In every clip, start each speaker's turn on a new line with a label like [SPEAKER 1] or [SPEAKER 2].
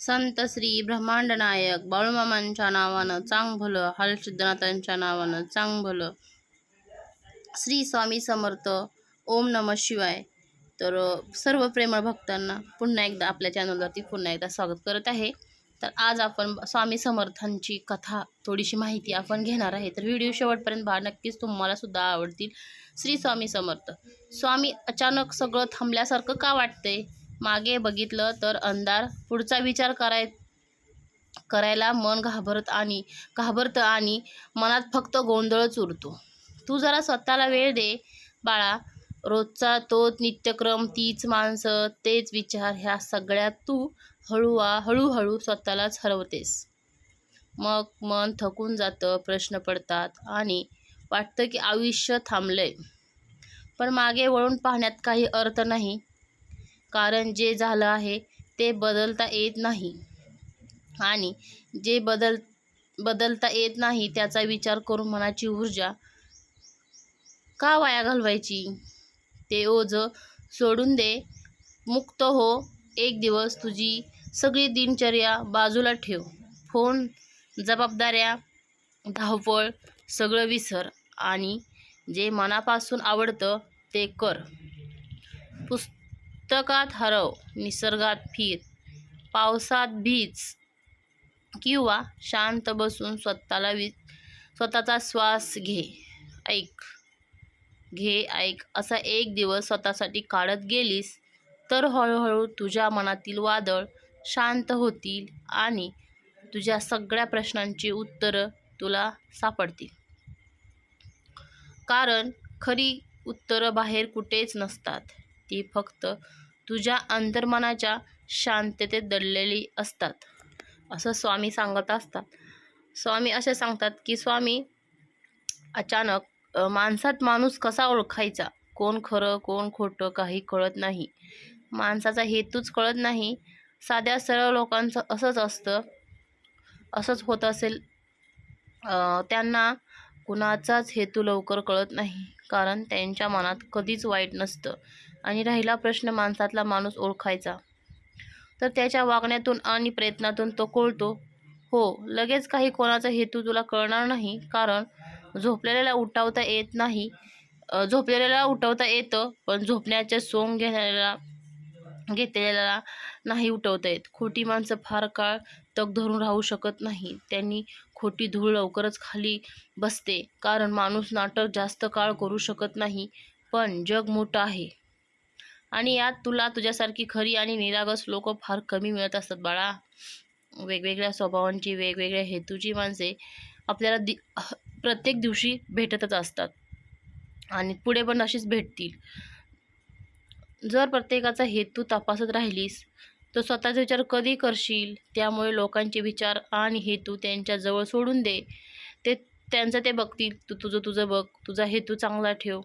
[SPEAKER 1] संत श्री ब्रह्मांड नायक बाळूमामांच्या नावानं चांग भलं हालसिद्धनाथांच्या नावानं चांग भलं. श्री स्वामी समर्थ ओम नम शिवाय. तर सर्व प्रेमळ भक्तांना पुन्हा एकदा आपल्या चॅनलवरती पुन्हा एकदा स्वागत करत आहे. तर आज आपण स्वामी समर्थांची कथा थोडीशी माहिती आपण घेणार आहे. तर व्हिडिओ शेवटपर्यंत पहा नक्कीच तुम्हाला सुद्धा आवडतील. श्री स्वामी समर्थ. स्वामी अचानक सगळं थांबल्यासारखं का वाटतंय? मागे बघितलं तर अंधार. पुढचा विचार कराय करायला मन घाबरत आणि घाबरतं आणि मनात फक्त गोंधळच उरतो तू जरा स्वतःला वेळ दे बाळा. रोजचा तोच नित्यक्रम तीच माणसं तेच विचार ह्या सगळ्यात तू हळूवा हळूहळू स्वतःलाच हरवतेस. मग मन थकून जातं प्रश्न पडतात आणि वाटतं की आयुष्य थांबलंय. पण मागे वळून पाहण्यात काही अर्थ नाही. कारण जे झालं आहे ते बदलता येत नाही. आणि जे बदल बदलता येत नाही त्याचा विचार करून मनाची ऊर्जा का वाया घालवायची? ते ओझं सोडून दे. मुक्त हो. एक दिवस तुझी सगळी दिनचर्या बाजूला ठेव. फोन जबाबदाऱ्या धावपळ सगळं विसर आणि जे मनापासून आवडतं ते कर. पुस्तकात हरव निसर्गात फिर पावसात भीज किंवा शांत बसून स्वतःला वि स्वतःचा श्वास घे ऐक घे ऐक असा एक दिवस स्वतःसाठी काढत गेलीस तर हळूहळू तुझ्या मनातील वादळ शांत होतील आणि तुझ्या सगळ्या प्रश्नांची उत्तरं तुला सापडतील. कारण खरी उत्तरं बाहेर कुठेच नसतात. ती फक्त तुझ्या अंतर्मनाच्या शांततेत दडलेली असतात. असं स्वामी सांगत असतात. स्वामी असे सांगतात की स्वामी अचानक माणसात माणूस कसा ओळखायचा? कोण खरं कोण खोटं काही कळत नाही. माणसाचा हेतूच कळत नाही. साध्या सरळ लोकांचं असंच असतं. असंच होत असेल त्यांना कुणाचाच हेतू लवकर कळत नाही. कारण त्यांच्या मनात कधीच वाईट नसतं. आणि राहिला प्रश्न माणसातला माणूस ओळखायचा. तर त्याच्या वागण्यातून आणि प्रयत्नातून तो कळतो हो लगेच काही कोणाचा हेतू तुला कळणार नाही कारण झोपलेल्याला उठवता येत नाही झोपलेल्याला उठवता येतं पण झोपण्याचे सोंग घेण्याला घेतलेल्याला नाही उठवता येत. खोटी माणसं फार काळ तग धरून राहू शकत नाही. त्यांनी खोटी धूळ लवकरच खाली बसते. कारण माणूस नाटक जास्त काळ करू शकत नाही पण जग मोठं आहे. आणि यात तुला तुझ्यासारखी खरी आणि निरागस लोक फार कमी मिळत असतात बाळा. वेगवेगळ्या स्वभावांची वेगवेगळ्या हेतूची माणसे आपल्याला दि प्रत्येक दिवशी भेटतच असतात. आणि पुढे पण अशीच भेटतील. जर प्रत्येकाचा हेतू तपासत राहिलीस तर स्वतःचा विचार कधी करशील? त्यामुळे लोकांचे विचार आणि हेतू त्यांच्याजवळ सोडून दे. ते त्यांचं ते बघतील. तू तुझं तुझं बघ. तुझा हेतू चांगला ठेव.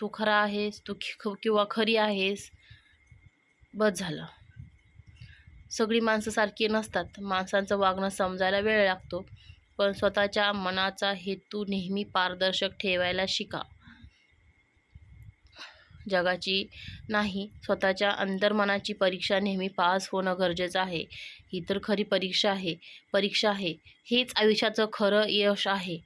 [SPEAKER 1] तू खरा आहेस तू ख किंवा खरी आहेस. बस झालं. सगळी माणसं सारखी नसतात. माणसांचं वागणं समजायला वेळ लागतो. पण स्वतःच्या मनाचा हेतू नेहमी पारदर्शक ठेवायला शिका. जगाची नाही स्वतःच्या अंतर्मनाची परीक्षा नेहमी पास होणं गरजेचं आहे. ही तर खरी परीक्षा आहे. परीक्षा आहे. हेच आयुष्याचं खरं यश आहे.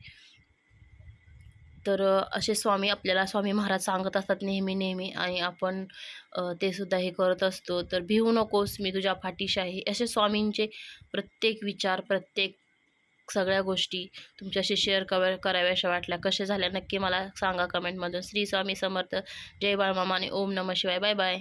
[SPEAKER 1] तर असे स्वामी आपल्याला स्वामी महाराज सांगत असतात नेहमी नेहमी आणि आपण ते सुद्धा हे करत असतो. तर भिवू नकोस मी तुझ्या पाठीशी आहे. असे स्वामींचे प्रत्येक विचार प्रत्येक सगळ्या गोष्टी तुमच्याशी शेअर कव्या कराव्याशा वाटल्या. कसे झाल्या नक्की मला सांगा कमेंटमधून श्री स्वामी समर्थ. जय बाळमामा आणि ओम नम शिवाय. Bye bye